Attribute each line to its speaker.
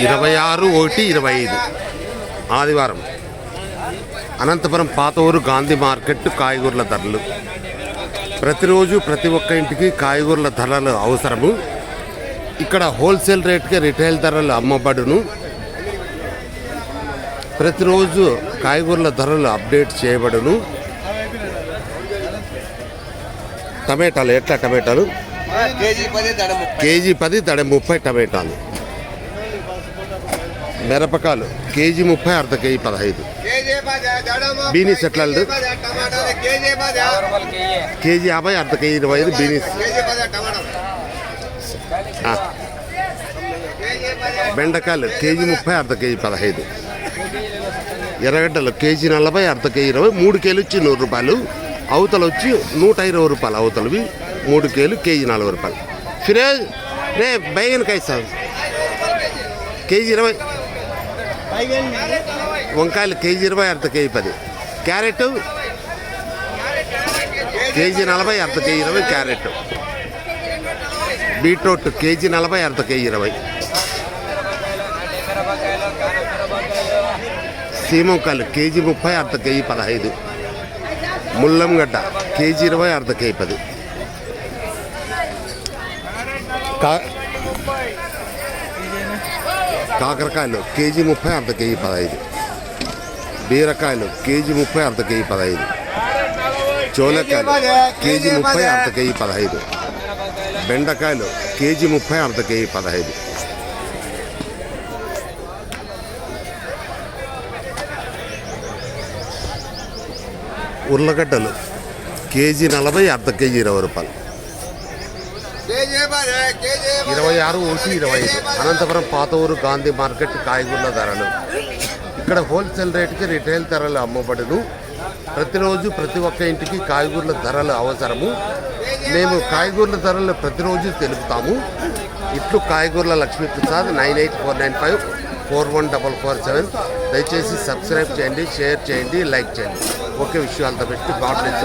Speaker 1: ఇరవై ఆరు ఒకటి ఇరవై ఐదు. ఆదివారం. అనంతపురం పాత ఊరు గాంధీ మార్కెట్ కాయగూరల ధరలు. ప్రతిరోజు ప్రతి ఒక్క ఇంటికి కాయగూరల ధరలు అవసరము. ఇక్కడ హోల్సేల్ రేట్కి రిటైల్ ధరలు అమ్మబడును. ప్రతిరోజు కాయగూరల ధరలు అప్డేట్ చేయబడును. టమాటాలు ఎట్లా టమాటాలు?
Speaker 2: కేజీ పది దడ ముప్పై.
Speaker 1: టమాటాలు. మిరపకాయలు కేజీ ముప్పై అర్ధ కేజీ పదహైదు. బీనీస్ ఎట్లా?
Speaker 2: కేజీ
Speaker 1: యాభై అర్ధ కేజీ ఇరవై ఐదు బీనీస్ బెండకాయలు కేజీ ముప్పై అర్ధ కేజీ పదహైదు. ఎర్రగడ్డలు కేజీ నలభై అర్ధ కేజీ ఇరవై. మూడు కేలు వచ్చి నూరు రూపాయలు. అవతల వచ్చి నూట ఇరవై రూపాయలు అవతలవి. మూడు కేలు కేజీ నలభై రూపాయలు. ఫిరోజ్ రే బైగన్కాయ సార్. కేజీ ఇరవై. వంకాయలు కేజీ ఇరవై అర్ధ కేజీ పది. క్యారెట్ కేజీ నలభై అర్ధ కేజీ ఇరవై క్యారెట్. బీట్రూట్ కేజీ నలభై అర్ధ కేజీ ఇరవై. సీమంకాయలు కేజీ ముప్పై అర్ధ కేజీ పదహైదు. ముల్లంగడ్డ కేజీ ఇరవై అర్ధ కేజీ పది. కా కాకరకాయలు కేజీ ముప్పై అర్ధ కేజీ పదహైదు. బీరకాయలు కేజీ ముప్పై అర్ధ కేజీ పదహైదు. చోలకాయలు కేజీ ముప్పై అర్ధ కేజీ పదహైదు. బెండకాయలు కేజీ ముప్పై అర్ధ కేజీ పదహైదు. ఉర్లగడ్డలు కేజీ నలభై అర్ధ కేజీ ఇరవై రూపాయలు. ఇరవై ఆరు ఒకటి ఇరవై ఐదు. అనంతపురం పాత ఊరు గాంధీ మార్కెట్ కాయగూరల ధరలు. ఇక్కడ హోల్సేల్ రేటుకి రిటైల్ ధరలు అమ్మబడును. ప్రతిరోజు ప్రతి ఒక్క ఇంటికి కాయగూరల ధరలు అవసరము. మేము కాయగూరల ధరలు ప్రతిరోజు తెలుపుతాము. ఇట్లు కాయగూరల Lakshmiprasad nine eight four nine five four one double four seven. దయచేసి సబ్స్క్రైబ్ చేయండి షేర్ చేయండి లైక్ చేయండి. ఓకే విషయాలతో పెట్టి గాడ్ బ్లెస్